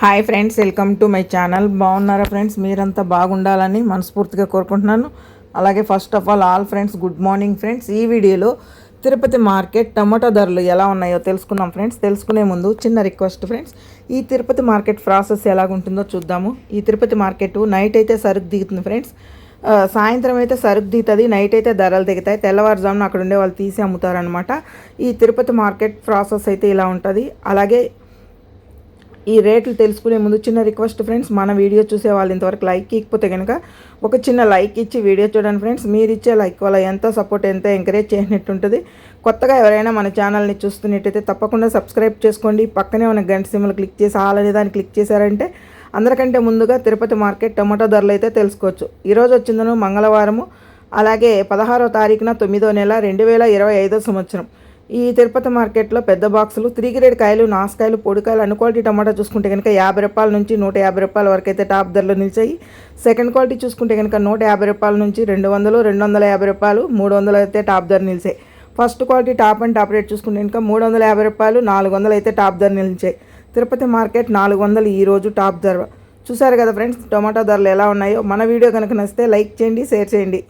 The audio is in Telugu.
Hi friends welcome to my channel. బాగున్నారా ఫ్రెండ్స్? మీరంతా బాగుండాలని మనస్ఫూర్తిగా కోరుకుంటున్నాను. అలాగే first of all all friends good morning friends. ఈ వీడియోలో తిరుపతి మార్కెట్ టమాటో ధరలు ఎలా ఉన్నాయో తెలుసుకుందాం ఫ్రెండ్స్. తెలుసుకునే ముందు చిన్న రిక్వెస్ట్ ఫ్రెండ్స్. ఈ తిరుపతి మార్కెట్ ప్రాసెస్ ఎలాగుంటుందో చూద్దాము. ఈ తిరుపతి మార్కెట్ నైట్ అయితే సరుకు దిగుతుంది ఫ్రెండ్స్. సాయంత్రం అయితే సరుకు దిగుతుంది. నైట్ అయితే ధరలు దిగుతాయి. తెల్లవారుజామున అక్కడ ఉండే వాళ్ళు తీసి అమ్ముతారనమాట ఈ తిరుపతి మార్కెట్ ప్రాసెస్ అయితే ఇలా ఉంటుంది. అలాగే ఈ రేట్లు తెలుసుకునే ముందు చిన్న రిక్వెస్ట్ ఫ్రెండ్స్ మన వీడియో చూసే వాళ్ళు ఇంతవరకు లైక్ ఇకపోతే కనుక ఒక చిన్న లైక్ ఇచ్చి వీడియో చూడండి ఫ్రెండ్స్. మీరు ఇచ్చే లైక్ వల్ల ఎంతో సపోర్ట్ ఎంత ఎంకరేజ్ చేసినట్టు ఉంటుంది కొత్తగా ఎవరైనా మన ఛానల్ని చూస్తున్నట్టయితే తప్పకుండా సబ్స్క్రైబ్ చేసుకోండి. పక్కనే ఉన్న గంట సిమ్లు క్లిక్ చేసి ఆల్ అనే దాన్ని క్లిక్ చేశారంటే అందరికంటే ముందుగా తిరుపతి మార్కెట్ టమాటో ధరలు అయితే తెలుసుకోవచ్చు. ఈరోజు వచ్చిందను మంగళవారము అలాగే పదహారో తారీఖున తొమ్మిదో నెల రెండు వేల ఇరవై ఐదో సంవత్సరం. ఈ తిరుపతి మార్కెట్లో పెద్ద బాక్సులు త్రీ గ్రేడ్ కాయలు నాసుకాయలు పొడికాయలు అన్ని క్వాలిటీ టమాటా చూసుకుంటే కనుక యాభై రూపాయల నుంచి నూట యాభై రూపాయల వరకు అయితే టాప్ ధరలు నిలిచాయి. సెకండ్ క్వాలిటీ చూసుకుంటే కనుక నూట యాభై రూపాయల నుంచి రెండు వందలు రెండు వందల యాభై రూపాయలు మూడు వందలు అయితే టాప్ ధర నిలిచాయి. First quality top and top rate చూసుకుంటే కనుక మూడు వందల యాభై రూపాయలు నాలుగు వందలు అయితే టాప్ ధర నిలిచాయి. తిరుపతి మార్కెట్ నాలుగు వందలు ఈరోజు టాప్ ధర. చూసారు కదా ఫ్రెండ్స్ టొమాటో ధరలు ఎలా ఉన్నాయో? మన వీడియో కనుక నచ్చితే లైక్ చేయండి షేర్ చేయండి.